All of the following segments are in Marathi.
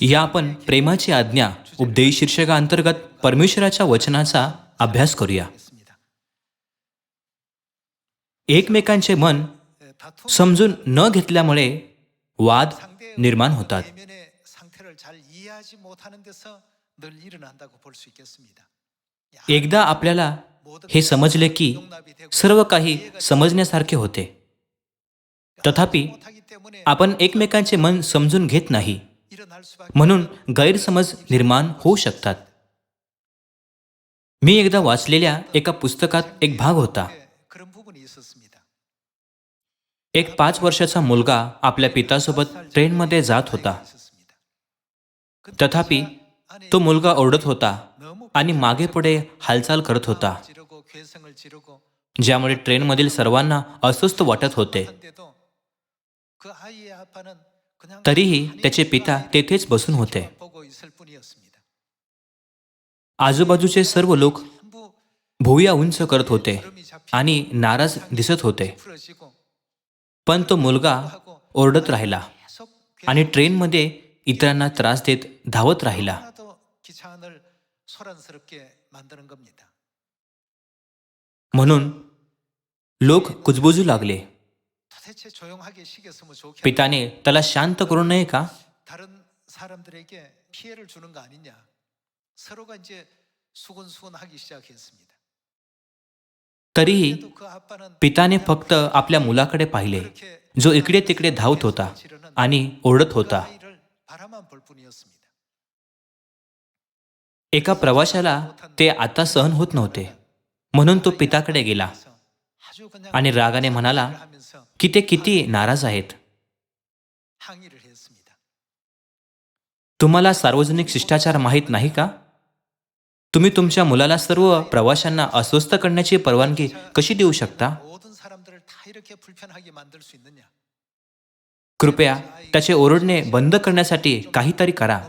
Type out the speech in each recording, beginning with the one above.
या आपण प्रेमाची आज्ञा उपदेश शीर्षकाअंतर्गत परमेश्वराच्या वचनाचा अभ्यास करूया. एकमेकांचे मन समजून न घेतल्यामुळे वाद निर्माण होतात. एकदा आपल्याला हे समजले की सर्व काही समजण्यासारखे होते. तथापि आपण एकमेकांचे मन समजून घेत नाही. म्हणून गैरसमज निर्माण होऊ शकतात. मी एकदा वाचलेल्या एका पुस्तकात एक भाग होता. एक पाच वर्षाचा मुलगा आपल्या पितासोबत ट्रेनमध्ये जात होता. तथापि तो मुलगा ओरडत होता आणि मागे पुढे हालचाल करत होता ज्यामुळे ट्रेनमधील सर्वांना अस्वस्थ वाटत होते. तरीही त्याचे पिता तेथेच बसून होते. आजूबाजूचे सर्व लोक भुया उंच करत होते आणि नाराज दिसत होते. पण तो मुलगा ओरडत राहिला आणि ट्रेनमध्ये इतरांना त्रास देत धावत राहिला. म्हणून लोक कुजबुजू लागले. पिताने त्याला शांत करू नये का तरीही पिताने फक्त आपल्या मुलाकडे पाहिले जो इकडे तिकडे धावत होता आणि ओरडत होता एका प्रवाशाला ते आता सहन होत नव्हते म्हणून तो पिताकडे गेला आणि रागाने म्हणाला की ते किती नाराज आहेत? तुम्हाला सार्वजनिक शिष्टाचार माहीत नाही का? तुम्ही तुमच्या मुलाला सर्व प्रवाशांना अस्वस्थ करण्याची परवानगी कशी देऊ शकता? कृपया त्याचे ओरडणे बंद करण्यासाठी काहीतरी करा.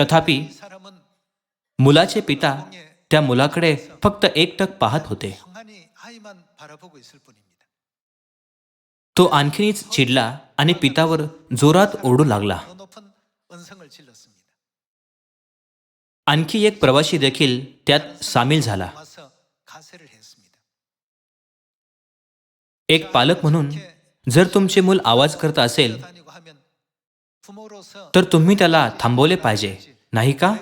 तथापि मुलाचे पिता त्या मुलाकडे फक्त एकटक पाहत होते. तो आणखीनच चिडला आणि पितावर जोरात ओढू लागला. आणखी एक प्रवासी देखील त्यात सामील झाला. एक पालक म्हणून जर तुमचे मूल आवाज करत असेल तर तुम्ही त्याला थांबवले पाहिजे नाही का?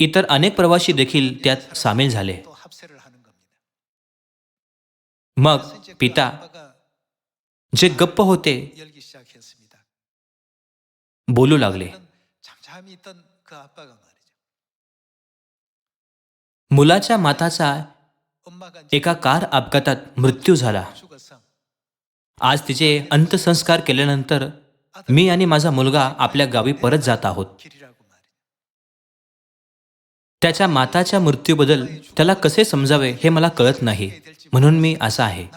इतर अनेक प्रवासी देखील त्यात सामील झाले. मग पिता जे गप्प होते बोलू लागले. मुलाच्या माताचा एका कार अपघातात मृत्यू झाला. आज तिचे अंत्यसंस्कार केल्यानंतर मी आणि माझा मुलगा आपल्या गावी परत जात आहोत. त्याच्या माताच्या मृत्यूबद्दल त्याला कसे समजावे हे मला कळत नाही. म्हणून मी असा आहे.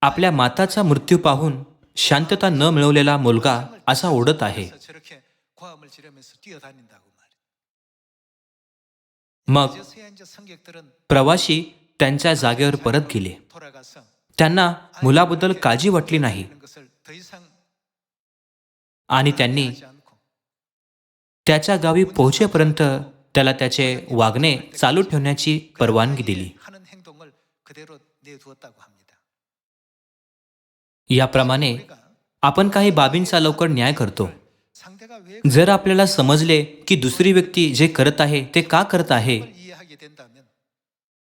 आपल्या माताचा मृत्यू पाहून शांतता न मिळवलेला मुलगा असा ओढत आहे. मग प्रवासी त्यांच्या जागेवर परत गेले. त्यांना मुलाबद्दल काळजी वाटली नाही. आणि त्यांनी त्याच्या गावी पोहोचेपर्यंत त्याला त्याचे वागणे चालू ठेवण्याची परवानगी दिली. याप्रमाणे आपण काही बाबींचा लवकर न्याय करतो. जर आपल्याला समजले की दुसरी व्यक्ती जे करत आहे ते का करत आहे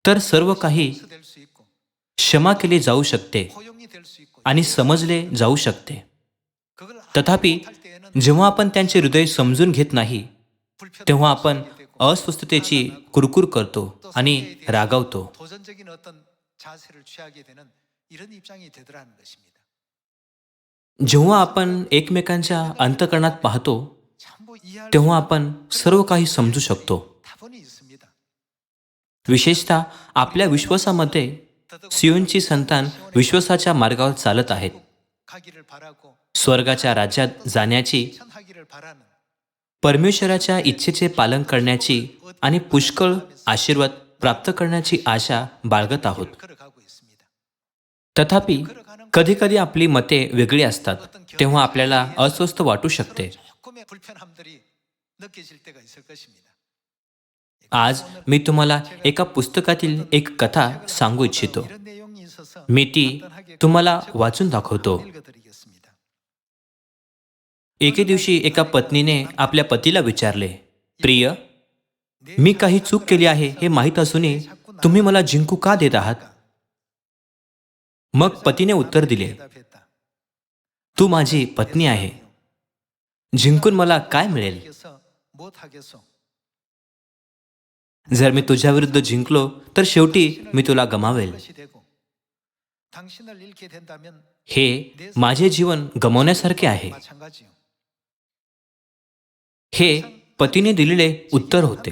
तर सर्व काही क्षमा केली जाऊ शकते आणि समजले जाऊ शकते. तथापि जेव्हा आपण त्यांचे हृदय समजून घेत नाही तेव्हा आपण अस्वस्थतेची कुरकुर करतो आणि रागावतो. जेव्हा आपण एकमेकांच्या अंतकरणात पाहतो तेव्हा आपण सर्व काही समजू शकतो. विशेषतः आपल्या विश्वासामध्ये सियोनची संतान विश्वासाच्या मार्गावर चालत आहेत. स्वर्गाच्या राज्यात जाण्याची परमेश्वराच्या इच्छेचे पालन करण्याची आणि पुष्कळ आशीर्वाद प्राप्त करण्याची आशा बाळगत आहोत. तथापि कधीकधी आपली मते वेगळी असतात तेव्हा आपल्याला अस्वस्थ वाटू शकते. आज मी तुम्हाला एका पुस्तकातील एक कथा सांगू इच्छितो. मी ती तुम्हाला वाचून दाखवतो. एके दिवशी एका पत्नीने आपल्या पतीला विचारले प्रिय मी काही चूक केली आहे हे माहीत असूनही तुम्ही मला जिंकू का देत आहात? मग पतीने उत्तर दिले तू माझी पत्नी आहे. जिंकून मला काय मिळेल? जर मी तुझ्याविरुद्ध जिंकलो तर शेवटी मी तुला गमावेल. हे माझे जीवन गमावण्यासारखे आहे. हे पतीने दिलेले उत्तर होते.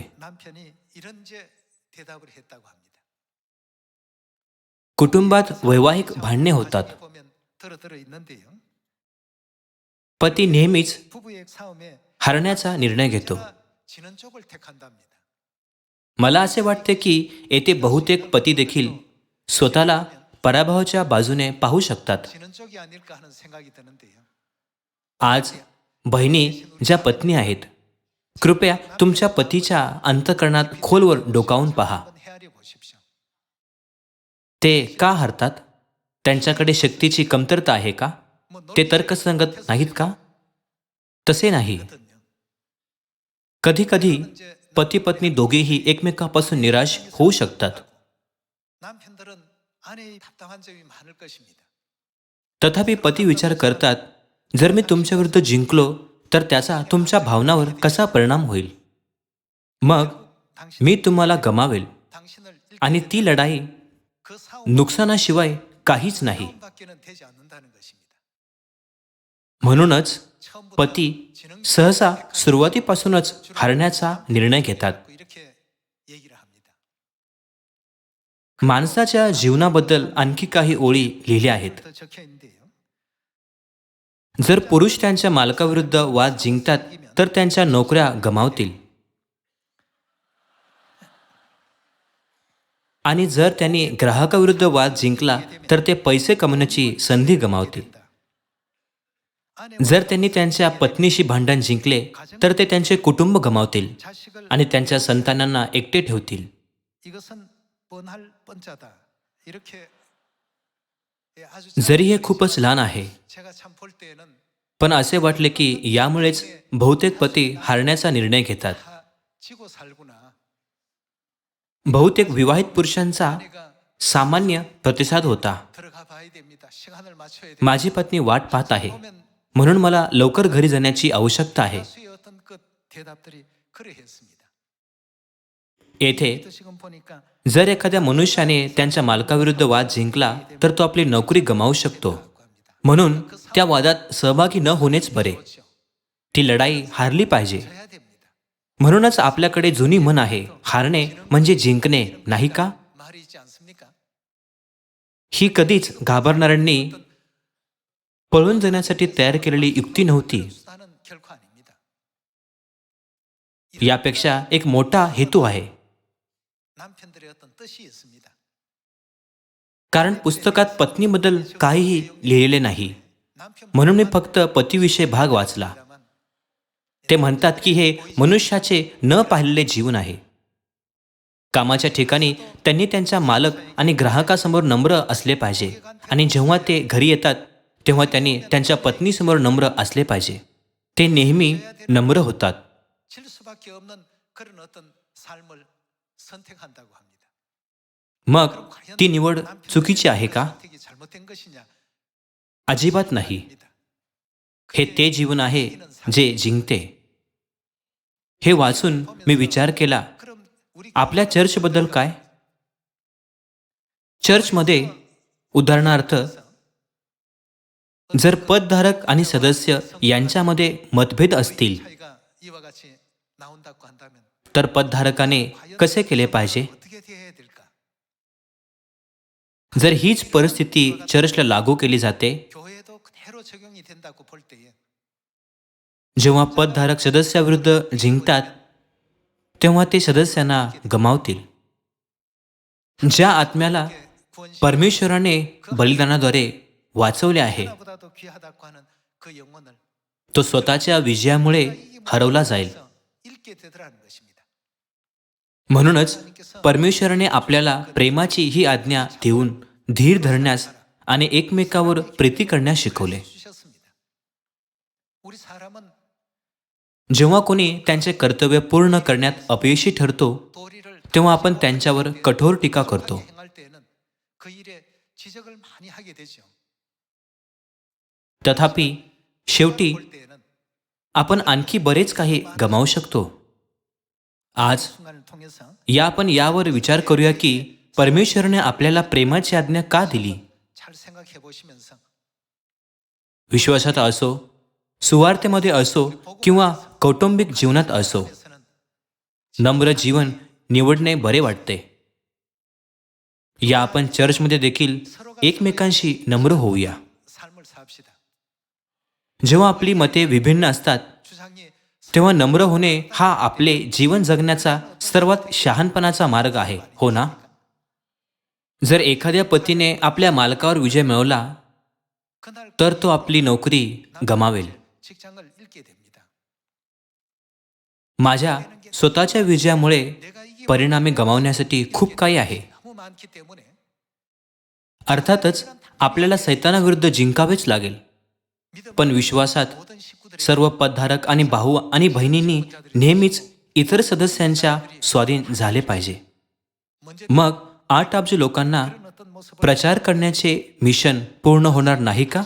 कुटुंबात वैवाहिक भांडणे होतात. पती नेहमीच हरण्याचा निर्णय घेतो. मला असे वाटते की येथे बहुतेक पती देखील स्वतःला पराभवाच्या बाजूने पाहू शकतात. आज बहिणी ज्या पत्नी आहेत कृपया तुमच्या पतीच्या अंतकरणात खोलवर डोकावून पहा. ते का हरतात? त्यांच्याकडे शक्तीची कमतरता आहे का? ते तर्कसंगत नाहीत का? तसे नाही. कधी कधी पती पत्नी दोघेही एकमेकापासून निराश होऊ शकतात. तथापि पती विचार करतात जर मी तुमच्याविरुद्ध जिंकलो तर त्याचा तुमच्या भावनावर कसा परिणाम होईल? मग मी तुम्हाला गमावेल आणि ती लढाई नुकसानाशिवाय काहीच नाही. म्हणूनच पती सहसा सुरुवातीपासूनच हरण्याचा निर्णय घेतात. माणसाच्या जीवनाबद्दल आणखी काही ओळी लिहिल्या आहेत. जर पुरुष त्यांच्या मालकाविरुद्ध वाद जिंकतात तर त्यांच्या नोकऱ्या गमावतील. आणि जर त्यांनी ग्राहकाविरुद्ध वाद जिंकला तर ते पैसे कमवण्याची संधी गमावतील. जर त्यांनी त्यांच्या पत्नीशी भांडण जिंकले तर ते त्यांचे कुटुंब गमावतील आणि त्यांच्या संतानांना एकटे ठेवतील. जरी हे खूपच लहान आहे पण असे वाटले की यामुळेच बहुतेक पती हारण्याचा निर्णय घेतात. बहुतेक विवाहित पुरुषांचा सामान्य प्रतिसाद होता. माझी पत्नी वाट पाहत आहे म्हणून मला लवकर घरी जाण्याची आवश्यकता आहे. येथे जर एखाद्या मनुष्याने त्यांच्या मालकाविरुद्ध वाद जिंकला तर तो आपली नोकरी गमावू शकतो. म्हणून त्या वादात सहभागी न होणेच बरे. ती लढाई हारली पाहिजे. म्हणूनच आपल्याकडे जुनी म्हण आहे हारणे म्हणजे जिंकणे नाही का? ही कधीच घाबरणाऱ्यांनी पळून जाण्यासाठी तयार केलेली युक्ती नव्हती. यापेक्षा एक मोठा हेतू आहे. कारण पुस्तकात पत्नीबद्दल काहीही लिहिलेले नाही. म्हणून मी फक्त पतीविषयी भाग वाचला. ते म्हणतात की हे मनुष्याचे न पाहिलेले जीवन आहे. कामाच्या ठिकाणी त्यांनी त्यांच्या मालक आणि ग्राहकासमोर नम्र असले पाहिजे. आणि जेव्हा ते घरी येतात तेव्हा त्यांनी त्यांच्या पत्नीसमोर नम्र असले पाहिजे. ते नेहमी नम्र होतात. मग ती निवड चुकीची आहे का? अजिबात नाही. हे ते जीवन आहे जे जिंकते. हे वाचून मी विचार केला आपल्या चर्चबद्दल काय? चर्चमध्ये उदाहरणार्थ जर पदधारक आणि सदस्य यांच्यामध्ये मतभेद असतील तर पदधारकाने कसे केले पाहिजे? जर हीच परिस्थिती चर्चला लागू केली जाते जेव्हा पदधारक सदस्याविरुद्ध जिंकतात तेव्हा ते सदस्यांना गमावतील. ज्या आत्म्याला परमेश्वराने बलिदानाद्वारे वाचवले आहे तो स्वतःच्या विजयामुळे हरवला जाईल. म्हणूनच परमेश्वराने आपल्याला प्रेमाची ही आज्ञा देऊन धीर धरण्यास आणि एकमेकावर प्रीती करण्यास शिकवले. जेव्हा कोणी त्यांचे कर्तव्य पूर्ण करण्यात अपयशी ठरतो तेव्हा आपण त्यांच्यावर कठोर टीका करतो. तथापि शेवटी आपण आणखी बरेच काही गमावू शकतो. आज या आपण यावर विचार करूया की परमेश्वरने आपल्याला प्रेमाची आज्ञा का दिली? विश्वासात असो सुवार्थेमध्ये असो किंवा कौटुंबिक जीवनात असो नम्र जीवन निवडणे बरे वाटते. या आपण चर्चमध्ये देखील एकमेकांशी नम्र होऊया. जेव्हा आपली मते विभिन्न असतात तेव्हा नम्र होणे हा आपले जीवन जगण्याचा सर्वात शहानपणाचा मार्ग आहे हो ना? जर एखाद्या पतीने आपल्या मालकावर विजय मिळवला तर तो आपली नोकरी गमावेल. माझ्या स्वतःच्या विजयामुळे परिणामे गमावण्यासाठी खूप काही आहे. अर्थातच आपल्याला सैतानाविरुद्ध जिंकावेच लागेल. पण विश्वासात सर्व पदधारक आणि भाऊ आणि बहिणींनी नेहमीच इतर सदस्यांच्या स्वाधीन झाले पाहिजे. मग आठ अब्ज लोकांना प्रचार करण्याचे मिशन पूर्ण होणार नाही का?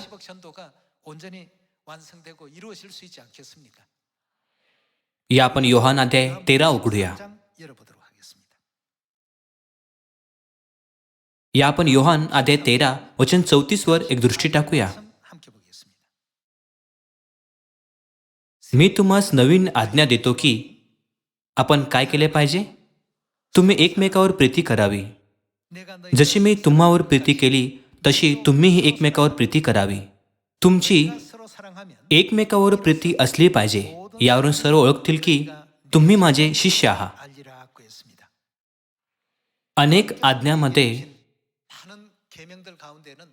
या आपण योहान अध्याय तेरा उघडूया. या आपण योहान अध्याय तेरा वचन चौतीस वर एक दृष्टी टाकूया. मी तुम्हास नवीन आज्ञा देतो की आपण काय केले पाहिजे? तुम्ही एकमेकावर प्रीती करावी. जशी मी तुम्हावर प्रीती केली तशी तुम्हीही एकमेकावर प्रीती करावी. तुमची एकमेकावर प्रीती असली पाहिजे यावरून सर्व ओळखतील की तुम्ही माझे शिष्य आहात. अनेक आज्ञामध्ये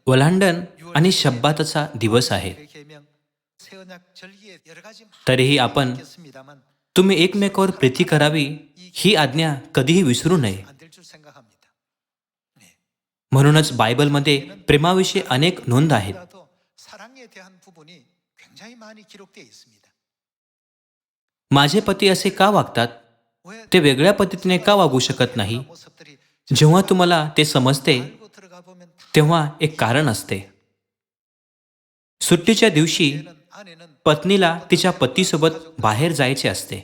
वलांडन आणि शब्दाचा दिवस आहे. तरीही आपण तुम्ही एकमेकावर प्रीती करावी ही आज्ञा कधीही विसरू नये. म्हणूनच बायबलमध्ये प्रेमाविषयी अनेक नोंद आहेत. माझे पती असे का वागतात? ते वेगळ्या पद्धतीने का वागू शकत नाही? जेव्हा तुम्हाला ते समजते तेव्हा एक कारण असते. सुट्टीच्या दिवशी पत्नीला तिच्या पतीसोबत बाहेर जायचे असते.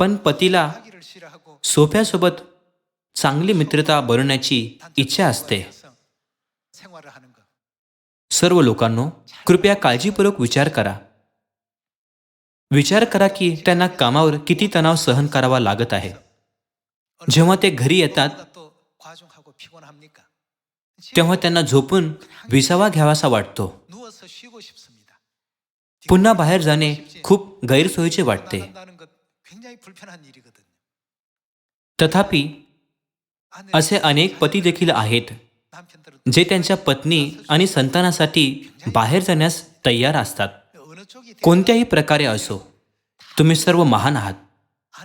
पण पतीला सोफ्यासोबत चांगली मित्रता बनवण्याची इच्छा असते. सर्व लोकांनो कृपया काळजीपूर्वक विचार करा. विचार करा की त्यांना कामावर किती तणाव सहन करावा लागत आहे. जेव्हा ते घरी येतात तेव्हा त्यांना झोपून विसावा घ्यावासा वाटतो. पुन्हा बाहेर जाणे खूप गैरसोयीचे वाटते. तथापि असे अनेक पती देखील आहेत जे त्यांच्या पत्नी आणि संतानासाठी बाहेर जाण्यास तयार असतात. कोणत्याही प्रकारे असो तुम्ही सर्व महान आहात.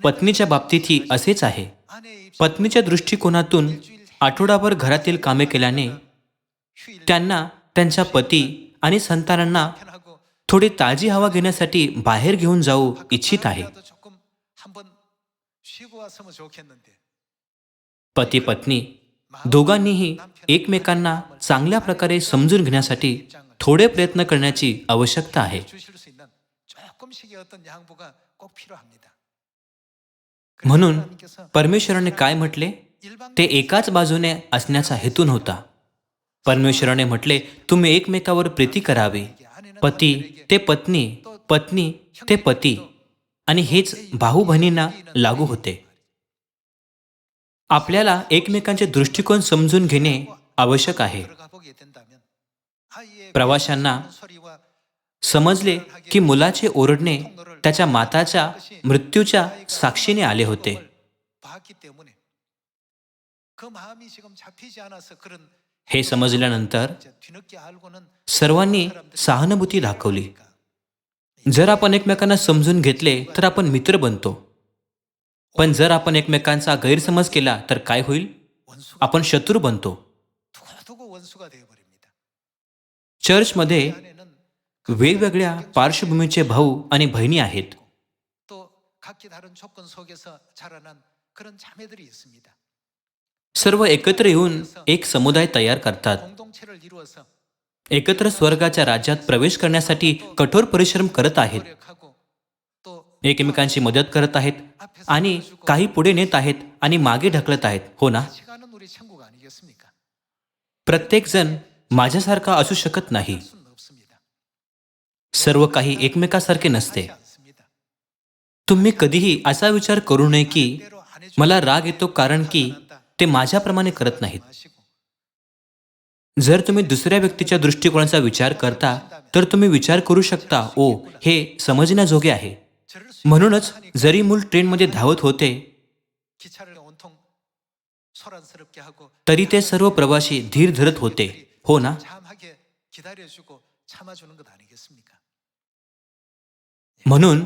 पत्नीच्या बाबतीतही असेच आहे. पत्नीच्या दृष्टिकोनातून आठवडाभर घरातील कामे केल्याने त्यांना त्यांच्या पती आणि संतानांना थोडी ताजी हवा घेण्यासाठी बाहेर घेऊन जाऊ इच्छित आहे. पती पत्नी दोघांनीही एकमेकांना चांगल्या प्रकारे समजून घेण्यासाठी थोडे प्रयत्न करण्याची आवश्यकता आहे. म्हणून परमेश्वराने काय म्हटले? ते एकाच बाजूने असण्याचा हेतून होता परमेश्वराने म्हटले तुम्ही एकमेकावर प्रीती करावी. पती ते पत्नी पत्नी ते पती. आणि हेच भाऊ बहिणींना लागू होते. आपल्याला एकमेकांचे दृष्टिकोन समजून घेणे आवश्यक आहे. प्रवाशांना समजले की मुलाचे ओरडणे त्याच्या माताच्या मृत्यूच्या साक्षीने आले होते. हे समजल्यानंतर सर्वांनी सहानुभूती दाखवली. जर आपण एकमेकांना समजून घेतले तर आपण मित्र बनतो. पण जर आपण एकमेकांचा गैरसमज केला तर काय होईल? आपण शत्रू बनतो. चर्चमध्ये वेगवेगळ्या पार्श्वभूमीचे भाऊ आणि बहिणी आहेत. सर्व एकत्र येऊन एक समुदाय तयार करतात. एकत्र स्वर्गाच्या राज्यात प्रवेश करण्यासाठी कठोर परिश्रम करत आहेत. एकमेकांची मदत करत आहेत आणि काही पुढे नेत आहेत आणि मागे ढकलत आहेत हो ना? प्रत्येक जण माझ्यासारखा असू शकत नाही. सर्व काही एकमेकासारखे नसते. तुम्ही कधीही असा विचार करू नये की मला राग येतो कारण की ते माझ्याप्रमाणे करत नाहीत. जर तुम्ही दुसऱ्या व्यक्तीच्या दृष्टिकोनाचा विचार करता तर तुम्ही विचार करू शकता ओ हे समजण्याजोगे आहे. म्हणूनच जरी मूल ट्रेनमध्ये धावत होते तरी ते सर्व प्रवासी धीर धरत होते. हो ना? म्हणून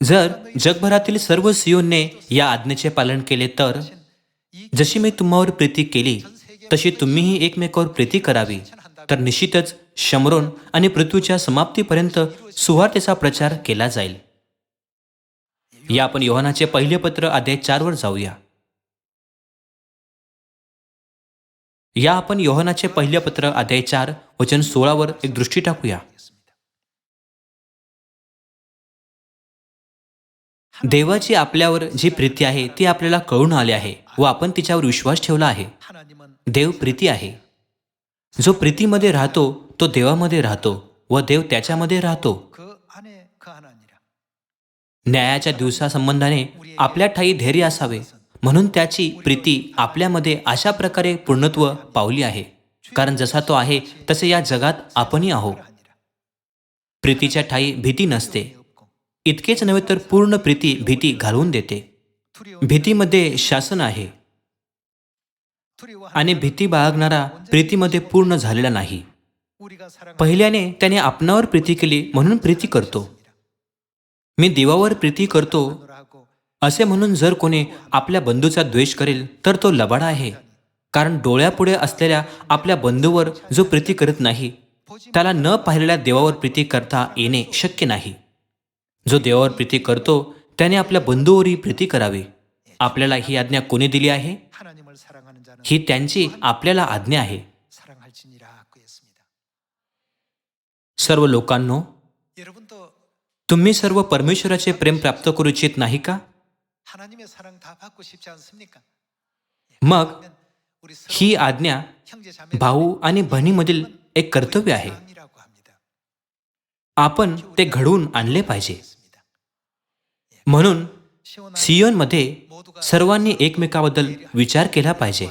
जर जगभरातील सर्व सीओने या आज्ञेचे पालन केले तर जशी मी तुम्हावर प्रीती केली तशी तुम्हीही एकमेकावर प्रीती करावी. तर निश्चितच शमरोन आणि पृथ्वीच्या समाप्तीपर्यंत सुवार्थेचा प्रचार केला जाईल. या आपण योहानाचे पहिले पत्र अध्याय चार वर जाऊया. या आपण योहानाचे पहिले पत्र अध्याय चार वचन सोळावर एक दृष्टी टाकूया. देवाची आपल्यावर जी प्रीती आहे ती आपल्याला कळून आली आहे. व आपण तिच्यावर विश्वास ठेवला आहे. देव प्रीती आहे. जो प्रीतीमध्ये राहतो तो देवामध्ये राहतो व देव त्याच्यामध्ये राहतो. न्यायाच्या दिवसासंबंधाने आपल्या ठाई धैर्य असावे म्हणून त्याची प्रीती आपल्यामध्ये अशा प्रकारे पूर्णत्व पावली आहे. कारण जसा तो आहे तसे या जगात आपणही आहो प्रीतीच्या ठाई भीती नसते. इतकेच नव्हे तर पूर्ण प्रीती भीती घालवून देते. भीतीमध्ये शासन आहे. आणि भीती बाळगणारा प्रीतीमध्ये पूर्ण झालेला नाही. पहिल्याने त्याने आपणावर प्रीती केली म्हणून प्रीती करतो. मी देवावर प्रीती करतो असे म्हणून जर कोणी आपल्या बंधूचा द्वेष करेल तर तो लबाडा आहे. कारण डोळ्यापुढे असलेल्या आपल्या बंधूवर जो प्रीती करत नाही त्याला न पाहिलेल्या देवावर प्रीती करता येणे शक्य नाही. जो देवावर प्रीती करतो त्याने आपल्या बंधूवरी प्रीती करावी. आपल्याला ही आज्ञा कोणी दिली आहे? ही त्यांची आपल्याला आज्ञा आहे. सर्व लोकांनो तुम्ही सर्व परमेश्वराचे प्रेम प्राप्त करू इच्छित नाही का? मग ही आज्ञा भाऊ आणि बहिणीमधील एक कर्तव्य आहे. आपण ते घडवून आणले पाहिजे. म्हणून सियोनमध्ये सर्वांनी एकमेकाबद्दल विचार केला पाहिजे.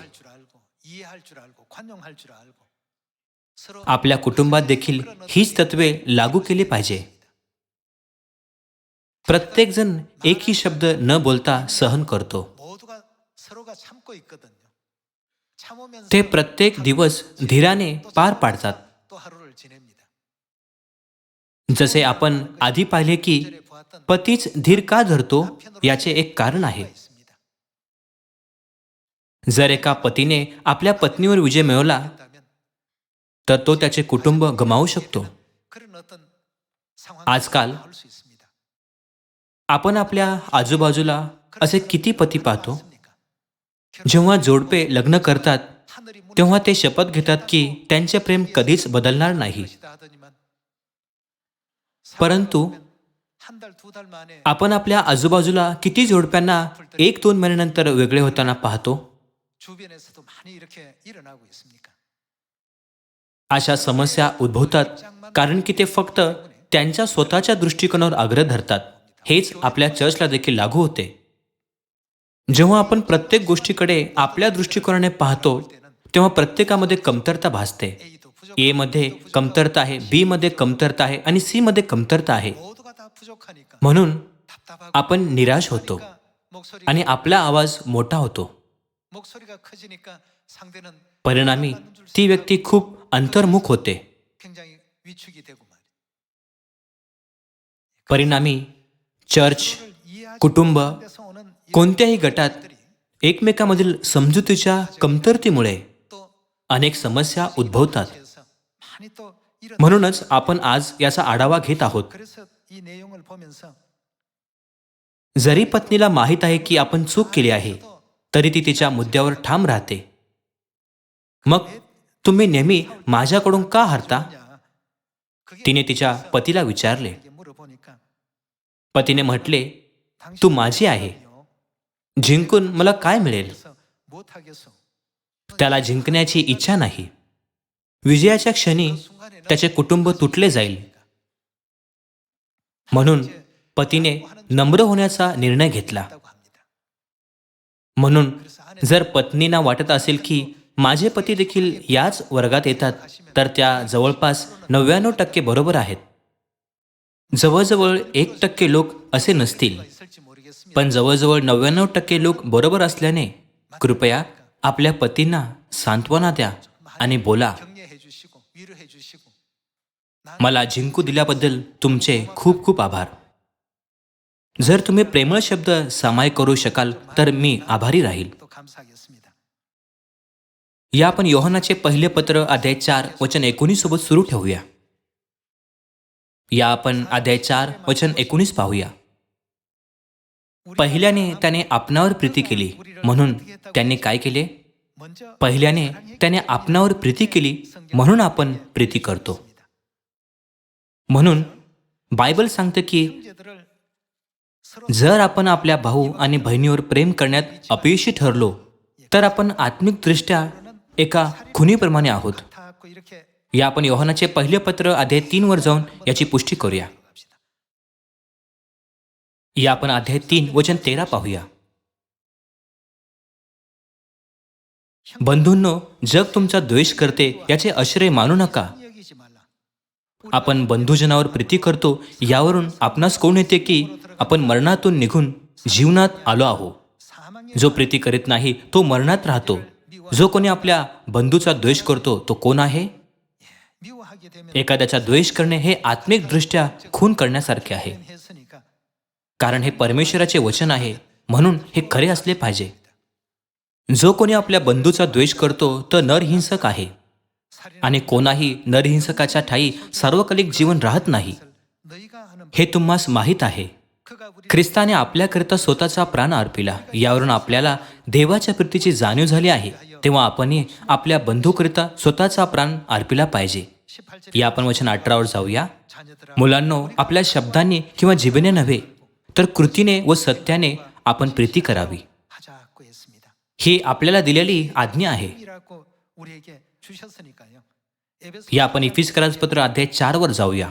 आपल्या कुटुंबात देखील हीच तत्वे लागू केली पाहिजे. प्रत्येकजण एकही शब्द न बोलता सहन करतो. ते प्रत्येक दिवस धीराने पार पाडतात. जसे आपण आधी पाहिले की पतीच धीर का धरतो याचे एक कारण आहे. जर एका पतीने आपल्या पत्नीवर विजय मिळवला तर तो त्याचे कुटुंब गमावू शकतो. आजकाल आपण आपल्या आजूबाजूला असे किती पती पाहतो? जेव्हा जोडपे लग्न करतात तेव्हा ते शपथ घेतात की त्यांचे प्रेम कधीच बदलणार नाही. परंतु आपण आपल्या आजूबाजूला किती जोडप्यांना एक दोन महिन्यानंतर वेगळे होताना पाहतो? अशा समस्या उद्भवतात कारण की ते फक्त त्यांच्या स्वतःच्या दृष्टिकोनावर आग्रह धरतात. हेच आपल्या चर्चला देखील लागू होते. जेव्हा आपण प्रत्येक गोष्टीकडे आपल्या दृष्टिकोनाने पाहतो तेव्हा प्रत्येकामध्ये कमतरता भासते. ए मध्ये कमतरता आहे बी मध्ये कमतरता आहे आणि सी मध्ये कमतरता आहे. म्हणून आपण निराश होतो आणि आपला आवाज मोठा होतो. परिणामी ती व्यक्ती खूप अंतर्मुख होते. परिणामी चर्च कुटुंब कोणत्याही गटात एकमेकांमधील समजुतीच्या कमतरतेमुळे अनेक समस्या उद्भवतात. म्हणूनच आपण आज याचा आढावा घेत आहोत. जरी पत्नीला माहीत आहे की आपण चूक केली आहे तरी ती तिच्या मुद्द्यावर ठाम राहते. मग तुम्ही नेहमी माझ्याकडून का हरता? तिने तिच्या पतीला विचारले. पतीने म्हटले तू माझी आहे. जिंकून मला काय मिळेल? त्याला जिंकण्याची इच्छा नाही. विजयाच्या क्षणी त्याचे कुटुंब तुटले जाईल. म्हणून पतीने नम्र होण्याचा निर्णय घेतला. म्हणून जर पत्नीना वाटत असेल की माझे पती देखील याच वर्गात येतात तर त्या जवळपास नव्याण्णव टक्के बरोबर आहेत. जवळजवळ एक टक्के लोक असे नसतील. पण जवळजवळ नव्याण्णव टक्के लोक बरोबर असल्याने कृपया आपल्या पतींना सांत्वना द्या आणि बोला. मला जिंकू दिल्याबद्दल तुमचे खूप खूप आभार. जर तुम्ही प्रेमळ शब्द सामाय करू शकाल तर मी आभारी राहील. या आपण योहनाचे पहिले पत्र अध्याय चार वचन एकोणीस सोबत सुरू ठेवूया. या आपण अध्याय चार वचन एकोणीस पाहूया. पहिल्याने त्याने आपणावर प्रीती केली म्हणून त्यांनी काय केले? पहिल्याने त्याने आपणावर प्रीती केली म्हणून आपण प्रीती करतो. म्हणून बायबल सांगतं की जर आपण आपल्या भाऊ आणि बहिणीवर प्रेम करण्यात अपयशी ठरलो तर आपण आत्मिकदृष्ट्या एका खुनीप्रमाणे आहोत. या आपण योहनाचे पहिले पत्र अध्याय तीन वर जाऊन याची पुष्टी करूया. या आपण अध्याय तीन वचन तेरा पाहूया. बंधूंनो जग तुमचा द्वेष करते याचे आश्रय मानू नका. आपण बंधुजनावर प्रीती करतो यावरून आपणास कोण येते की आपण मरणातून निघून जीवनात आलो आहो. जो प्रीती करीत नाही तो मरणात राहतो. जो कोणी आपल्या बंधूचा द्वेष करतो तो कोण आहे? एखाद्याचा द्वेष करणे हे आत्मिकदृष्ट्या खून करण्यासारखे आहे. कारण हे परमेश्वराचे वचन आहे म्हणून हे खरे असले पाहिजे. जो कोणी आपल्या बंधूचा द्वेष करतो तो नरहिंसक आहे. आणि कोणाही नरहिंसकाच्या ठाई सार्वकालिक जीवन राहत नाही. हे तुम्हास माहीत आहे. ख्रिस्ताने आपल्याकरिता स्वतःचा प्राण अर्पिला. यावरून आपल्याला देवाच्या प्रीतीची जाणीव झाली आहे. तेव्हा आपण आपल्या बंधूकरिता स्वतःचा प्राण अर्पिला पाहिजे. या आपण वचन अठरावर जाऊया. मुलांनो आपल्या शब्दांनी किंवा जीवने नव्हे तर कृतीने व सत्याने आपण प्रीती करावी. ही आपल्याला दिलेली आज्ञा आहे. या आपण इफिस करारपत्र अध्याय चार वर जाऊया.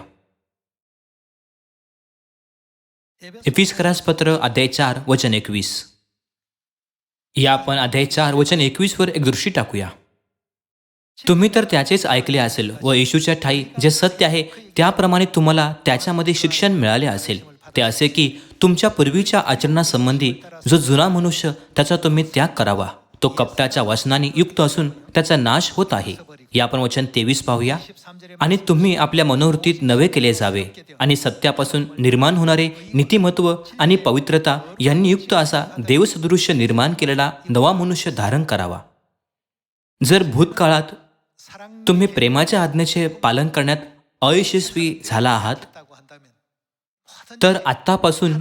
इफिस करारपत्र अध्याय चार वचन एकवीस. या आपण अध्याय चार वचन एकवीसवर एक दृष्टी टाकूया. तुम्ही तर त्याचेच ऐकले असेल व येशूच्या ठाई जे सत्य आहे त्याप्रमाणे तुम्हाला त्याच्यामध्ये शिक्षण मिळाले असेल. ते असे की तुमच्या पूर्वीच्या आचरणासंबंधी जो जुना मनुष्य त्याचा तुम्ही त्याग करावा. तो कपटाच्या वचनाने युक्त असून त्याचा नाश होत आहे. या आपण वचन तेवीस पाहूया. आणि तुम्ही आपल्या मनोवृत्तीत नवे केले जावे आणि सत्यापासून निर्माण होणारे नीतिमत्व आणि पवित्रता यांनी युक्त असा देवसदृश्य निर्माण केलेला नवा मनुष्य धारण करावा. जर भूतकाळात तुम्ही प्रेमाच्या आज्ञेचे पालन करण्यात अयशस्वी झाला आहात तर आत्तापासून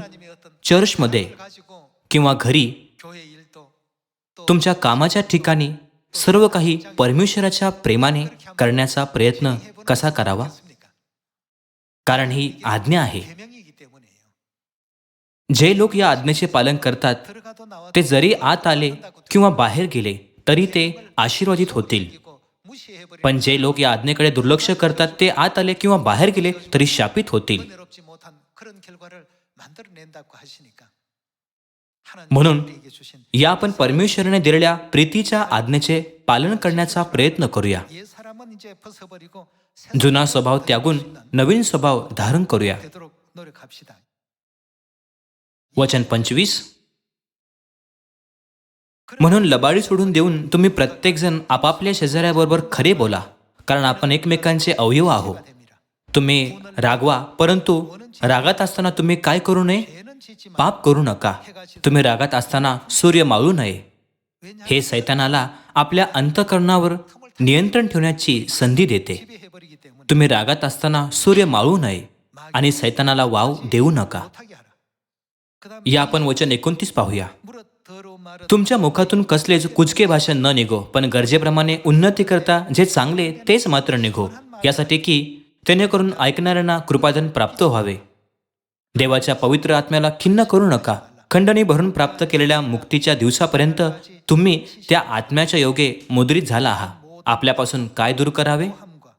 चर्चमध्ये किंवा घरी तुमच्या कामाच्या ठिकाणी सर्व काही परमेश्वराच्या प्रेमाने करण्याचा प्रयत्न कसा करावा? कारण ही आज्ञा आहे. जे लोक या आज्ञेचे पालन करतात ते जरी आत आले किंवा बाहेर गेले तरी ते आशीर्वादित होतील. पण जे लोक या आज्ञेकडे दुर्लक्ष करतात ते आत आले किंवा बाहेर गेले तरी शापित होतील. म्हणून या आपण परमेश्वराने दिलेल्या प्रीतीच्या आज्ञेचे पालन करण्याचा प्रयत्न करूया. जुना स्वभाव त्यागून नवीन स्वभाव धारण करूया. वचन पंचवीस. म्हणून लबाडी सोडून देऊन तुम्ही प्रत्येकजण आपापल्या शेजाऱ्याबरोबर खरे बोला कारण आपण एकमेकांचे अवयव आहोत. तुम्ही रागवा परंतु रागात असताना तुम्ही काय करू नये? पाप करू नका. तुम्ही रागात असताना सूर्य माळू नये. हे सैतानाला आपल्या अंतकरणावर नियंत्रण ठेवण्याची संधी देते. तुम्ही रागात असताना सूर्य माळू नये आणि सैतानाला वाव देऊ नका. या आपण वचन एकोणतीस पाहूया. तुमच्या मुखातून कसलेच कुजके भाषण न निघो पण गरजेप्रमाणे उन्नती करता जे चांगले तेच मात्र निघो. यासाठी की त्याने करून ऐकणाऱ्यांना कृपादन प्राप्त व्हावे. देवाच्या पवित्र आत्म्याला खिन्न करू नका. खंडणी भरून प्राप्त केलेल्या मुक्तीच्या दिवसापर्यंत तुम्ही त्या आत्म्याच्या योगे मुद्रित झाला आहात. आपल्यापासून काय दूर करावे?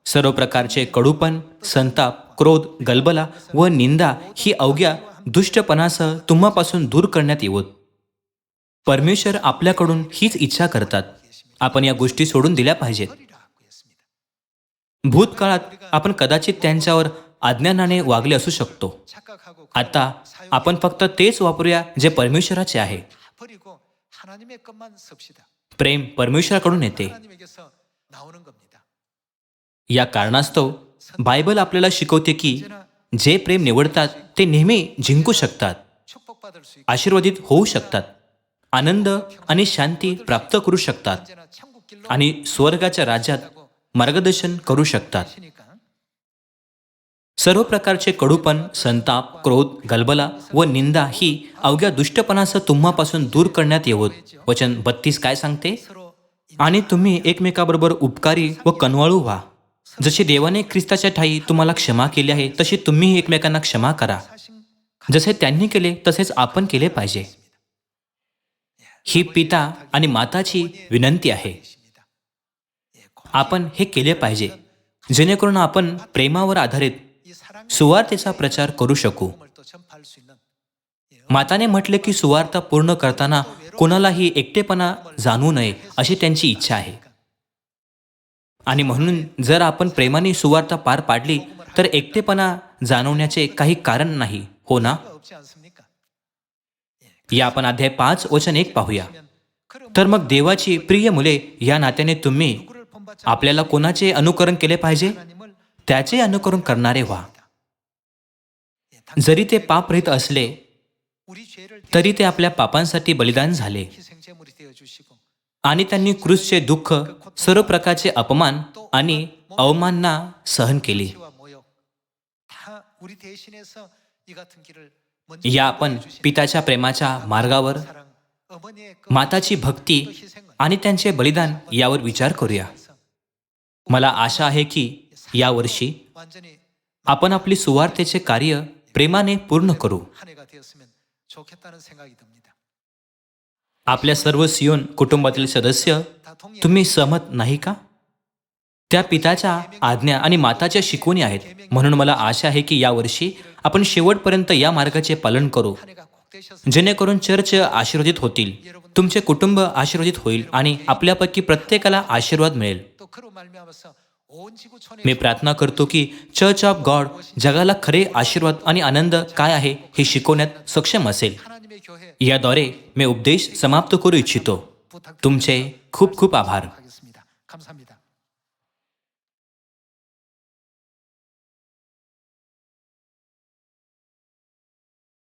सर्व प्रकारचे कडूपण संताप क्रोध गलबला व निंदा ही अवघ्या दुष्टपणासह तुम्हापासून दूर करण्यात येवत. परमेश्वर आपल्याकडून हीच इच्छा करतात. आपण या गोष्टी सोडून दिल्या पाहिजेत. भूतकाळात आपण कदाचित त्यांच्यावर अज्ञानाने वागले असू शकतो. आता आपण फक्त तेच वापरूया जे परमेश्वराचे आहे. प्रेम परमेश्वराकडून येते. या कारणास्तव बायबल आपल्याला शिकवते की जे प्रेम निवडतात ते नेहमी जिंकू शकतात आशीर्वादित होऊ शकतात आनंद आणि शांती प्राप्त करू शकतात आणि स्वर्गाच्या राज्यात मार्गदर्शन करू शकतात. सर्व प्रकारचे कडूपण संताप क्रोध गलबला व निंदा ही अवघ्या दुष्टपणास तुम्हापासून दूर करण्यात येवत. वचन बत्तीस काय सांगते? आणि तुम्ही एकमेकाबरोबर उपकारी व कनवाळू व्हा. जशी देवाने ख्रिस्ताच्या ठाई तुम्हाला क्षमा केली आहे तशी तुम्ही एकमेकांना क्षमा करा. जसे त्यांनी केले तसेच आपण केले पाहिजे. ही पिता आणि माताची विनंती आहे. आपण हे केले पाहिजे. जेणेकरून आपण प्रेमावर आधारित सुवार्थेचा प्रचार करू शकू. माताने म्हटले की सुवार्ता पूर्ण करताना कोणालाही एकटेपणा जाणू नये अशी त्यांची इच्छा आहे. आणि म्हणून जर आपण प्रेमाने सुवार्ता पार पाडली तर एकटेपणा जाणवण्याचे काही कारण नाही हो ना? या आपण अध्याय पाच वचन एक पाहूया. तर मग देवाची प्रिय मुले या नात्याने तुम्ही आपल्याला कोणाचे अनुकरण केले पाहिजे? त्याचे अनुकरण करणारे व्हा. जरी ते पापरहित असले तरी ते आपल्या पापांसाठी बलिदान झाले. आणि त्यांनी क्रूसचे दुःख सर्व प्रकारचे अपमान आणि अवमानना सहन केली. या आपण पिताच्या प्रेमाच्या मार्गावर माताची भक्ती आणि त्यांचे बलिदान यावर विचार करूया. मला आशा आहे की यावर्षी आपण आपली सुवार्थेचे कार्य प्रेमाने पूर्ण करू. आपल्या सर्व सियोन कुटुंबातील सदस्य तुम्ही सहमत नाही का? त्या पिताच्या आज्ञा आणि माताच्या शिकवणी आहेत. म्हणून मला आशा आहे की यावर्षी आपण शेवटपर्यंत या मार्गाचे पालन करू. जेणेकरून चर्च आशीर्वादित होतील तुमचे कुटुंब आशीर्वादित होईल आणि आपल्यापैकी प्रत्येकाला आशीर्वाद मिळेल. मी प्रार्थना करतो की चर्च ऑफ गॉड जगाला खरे आशीर्वाद आणि आनंद काय आहे हे शिकवण्यात सक्षम असेल. याद्वारे मी उपदेश समाप्त करू इच्छितो. तुमचे खूप खूप आभार.